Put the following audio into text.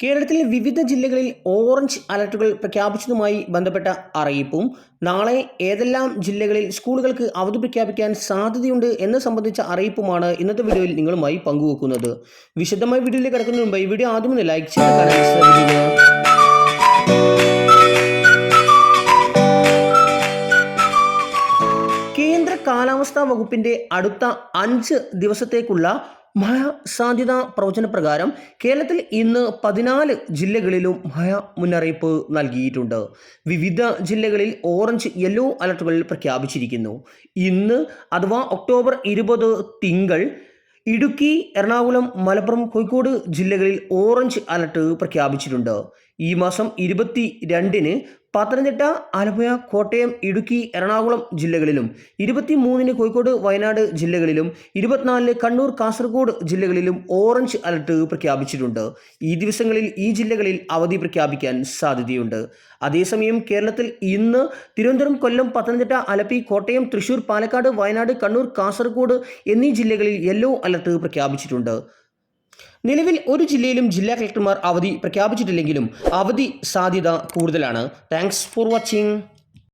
കേരളത്തിലെ വിവിധ ജില്ലകളിൽ ഓറഞ്ച് അലർട്ടുകൾ പ്രഖ്യാപിച്ചതുമായി ബന്ധപ്പെട്ട അറിയിപ്പും നാളെ ഏതെല്ലാം ജില്ലകളിൽ സ്കൂളുകൾക്ക് അവധി പ്രഖ്യാപിക്കാൻ സാധ്യതയുണ്ട് എന്ന് സംബന്ധിച്ച അറിയിപ്പുമാണ് ഇന്നത്തെ വീഡിയോയിൽ നിങ്ങളുമായി പങ്കുവെക്കുന്നത്. വിശദമായ വീഡിയോയിൽ കിടക്കുന്നതിന് മുമ്പ് ഈ വീഡിയോ ആദ്യം ഒന്ന് ലൈക്ക് ചെയ്ത് ശ്രമിക്കുക കേന്ദ്ര കാലാവസ്ഥാ വകുപ്പിന്റെ അടുത്ത അഞ്ച് ദിവസത്തേക്കുള്ള മഴ സാധ്യതാ പ്രവചന പ്രകാരം കേരളത്തിൽ ഇന്ന് പതിനാല് ജില്ലകളിലും മഴ മുന്നറിയിപ്പ് നൽകിയിട്ടുണ്ട്. വിവിധ ജില്ലകളിൽ ഓറഞ്ച് യെല്ലോ അലർട്ടുകൾ പ്രഖ്യാപിച്ചിരിക്കുന്നു. ഇന്ന് അഥവാ ഒക്ടോബർ ഇരുപത് തിങ്കൾ ഇടുക്കി എറണാകുളം മലപ്പുറം കോഴിക്കോട് ജില്ലകളിൽ ഓറഞ്ച് അലർട്ട് പ്രഖ്യാപിച്ചിട്ടുണ്ട്. ഈ മാസം ഇരുപത്തി രണ്ടിന് പത്തനംതിട്ട ആലപ്പുഴ കോട്ടയം ഇടുക്കി എറണാകുളം ജില്ലകളിലും ഇരുപത്തി മൂന്നിന് കോഴിക്കോട് വയനാട് ജില്ലകളിലും ഇരുപത്തിനാലിന് കണ്ണൂർ കാസർഗോഡ് ജില്ലകളിലും ഓറഞ്ച് അലർട്ട് പ്രഖ്യാപിച്ചിട്ടുണ്ട്. ഈ ദിവസങ്ങളിൽ ഈ ജില്ലകളിൽ അവധി പ്രഖ്യാപിക്കാൻ സാധ്യതയുണ്ട്. അതേസമയം കേരളത്തിൽ ഇന്ന് തിരുവനന്തപുരം കൊല്ലം പത്തനംതിട്ട ആലപ്പി കോട്ടയം തൃശൂർ പാലക്കാട് വയനാട് കണ്ണൂർ കാസർഗോഡ് എന്നീ ജില്ലകളിൽ യെല്ലോ അലർട്ട് പ്രഖ്യാപിച്ചിട്ടുണ്ട്. നിലവിൽ ഒരു ജില്ലയിലും ജില്ലാ കളക്ടർമാർ അവധി പ്രഖ്യാപിച്ചിട്ടില്ലെങ്കിലും അവധി സാധ്യത കൂടുതലാണ്. Thanks for watching.